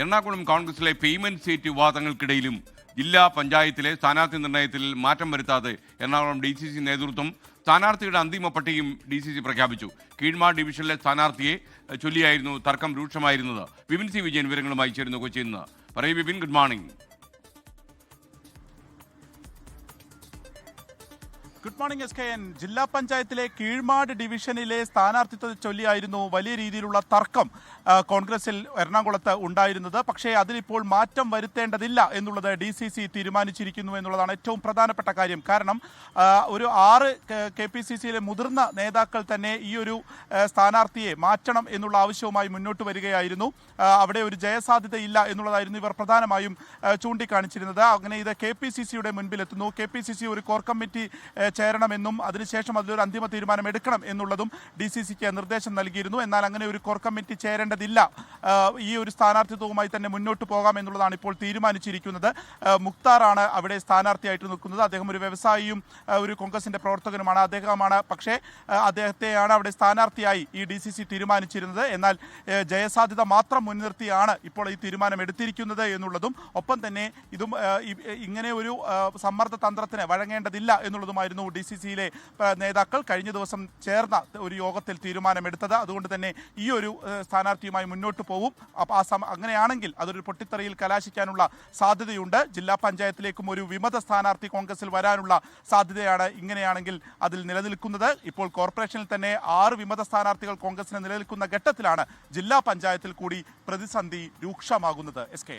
എറണാകുളം കോൺഗ്രസിലെ payment seat വിവാദങ്ങൾക്കിടയിലും ജില്ലാ പഞ്ചായത്തിലെ സ്ഥാനാർത്ഥി നിർണയത്തിൽ മാറ്റം വരുത്താതെ എറണാകുളം ഡി സി സി നേതൃത്വം സ്ഥാനാർത്ഥിയുടെ അന്തിമ പട്ടികയും ഡി സി സി പ്രഖ്യാപിച്ചു. കീഴ്മാ ഡിവിഷനിലെ സ്ഥാനാർത്ഥിയെ ചൊല്ലിയായിരുന്നു തർക്കം രൂക്ഷമായിരുന്നത്. വിപിൻ സി വിജയൻ വിവരങ്ങളുമായി ചേരുന്നു കൊച്ചിയിൽ നിന്ന്. പറയൂ Vipin good morning. Good morning S K N. ജില്ലാ പഞ്ചായത്തിലെ കീഴ്മാട് ഡിവിഷനിലെ സ്ഥാനാർത്ഥിത്വത്തെ ചൊല്ലിയായിരുന്നു വലിയ രീതിയിലുള്ള തർക്കം കോൺഗ്രസിൽ എറണാകുളത്ത് ഉണ്ടായിരുന്നത്. പക്ഷേ അതിലിപ്പോൾ മാറ്റം വരുത്തേണ്ടതില്ല എന്നുള്ളത് ഡി സി സി തീരുമാനിച്ചിരിക്കുന്നു എന്നുള്ളതാണ് ഏറ്റവും പ്രധാനപ്പെട്ട കാര്യം. കാരണം ഒരു ആറ് കെ പി സി സിയിലെ മുതിർന്ന നേതാക്കൾ തന്നെ ഈ ഒരു സ്ഥാനാർത്ഥിയെ മാറ്റണം എന്നുള്ള ആവശ്യവുമായി മുന്നോട്ട് വരികയായിരുന്നു. അവിടെ ഒരു ജയസാധ്യതയില്ല എന്നുള്ളതായിരുന്നു ഇവർ പ്രധാനമായും ചൂണ്ടിക്കാണിച്ചിരുന്നത്. അങ്ങനെ ഇത് കെ പി സി സിയുടെ മുൻപിലെത്തുന്നു. കെ പി സി സി ഒരു കോർ കമ്മിറ്റി ചേരണമെന്നും അതിനുശേഷം അതിലൊരു അന്തിമ തീരുമാനം എടുക്കണം എന്നുള്ളതും ഡി സി സിക്ക് നിർദ്ദേശം നൽകിയിരുന്നു. എന്നാൽ അങ്ങനെ ഒരു കോർ കമ്മിറ്റി ചേരേണ്ടതില്ല. ഈ ഒരു സ്ഥാനാർത്ഥിത്വവുമായി തന്നെ മുന്നോട്ട് പോകാം എന്നുള്ളതാണ് ഇപ്പോൾ തീരുമാനിച്ചിരിക്കുന്നത്. മുക്താറാണ് അവിടെ സ്ഥാനാർത്ഥിയായിട്ട് നിൽക്കുന്നത്. അദ്ദേഹം ഒരു വ്യവസായിയും ഒരു കോൺഗ്രസിന്റെ പ്രവർത്തകനുമാണ്. അദ്ദേഹമാണ് പക്ഷേ അദ്ദേഹത്തെയാണ് അവിടെ സ്ഥാനാർത്ഥിയായി ഈ ഡി സി സി തീരുമാനിച്ചിരുന്നത്. എന്നാൽ ജയസാധ്യത മാത്രം മുൻനിർത്തിയാണ് ഇപ്പോൾ ഈ തീരുമാനം എടുത്തിരിക്കുന്നത് എന്നുള്ളതും ഒപ്പം തന്നെ ഇതും ഇങ്ങനെ ഒരു സമ്മർദ്ദ തന്ത്രത്തിന് വഴങ്ങേണ്ടതില്ല എന്നുള്ളതുമായിരുന്നു ഡി സി സിയിലെ നേതാക്കൾ കഴിഞ്ഞ ദിവസം ചേർന്ന ഒരു യോഗത്തിൽ തീരുമാനമെടുത്തത്. അതുകൊണ്ട് തന്നെ ഈ ഒരു സ്ഥാനാർത്ഥിയുമായി മുന്നോട്ട് പോകും അപ്പോൾ ആ സമ അങ്ങനെയാണെങ്കിൽ അതൊരു പൊട്ടിത്തെറിയിൽ കലാശിക്കാനുള്ള സാധ്യതയുണ്ട്. ജില്ലാ പഞ്ചായത്തിലേക്കും ഒരു വിമത സ്ഥാനാർത്ഥി കോൺഗ്രസിൽ വരാനുള്ള സാധ്യതയാണ് ഇങ്ങനെയാണെങ്കിൽ അതിൽ നിലനിൽക്കുന്നത്. ഇപ്പോൾ കോർപ്പറേഷനിൽ തന്നെ ആറ് വിമത സ്ഥാനാർത്ഥികൾ കോൺഗ്രസിന് നിലനിൽക്കുന്ന ഘട്ടത്തിലാണ് ജില്ലാ പഞ്ചായത്തിൽ കൂടി പ്രതിസന്ധി രൂക്ഷമാകുന്നത്. S K.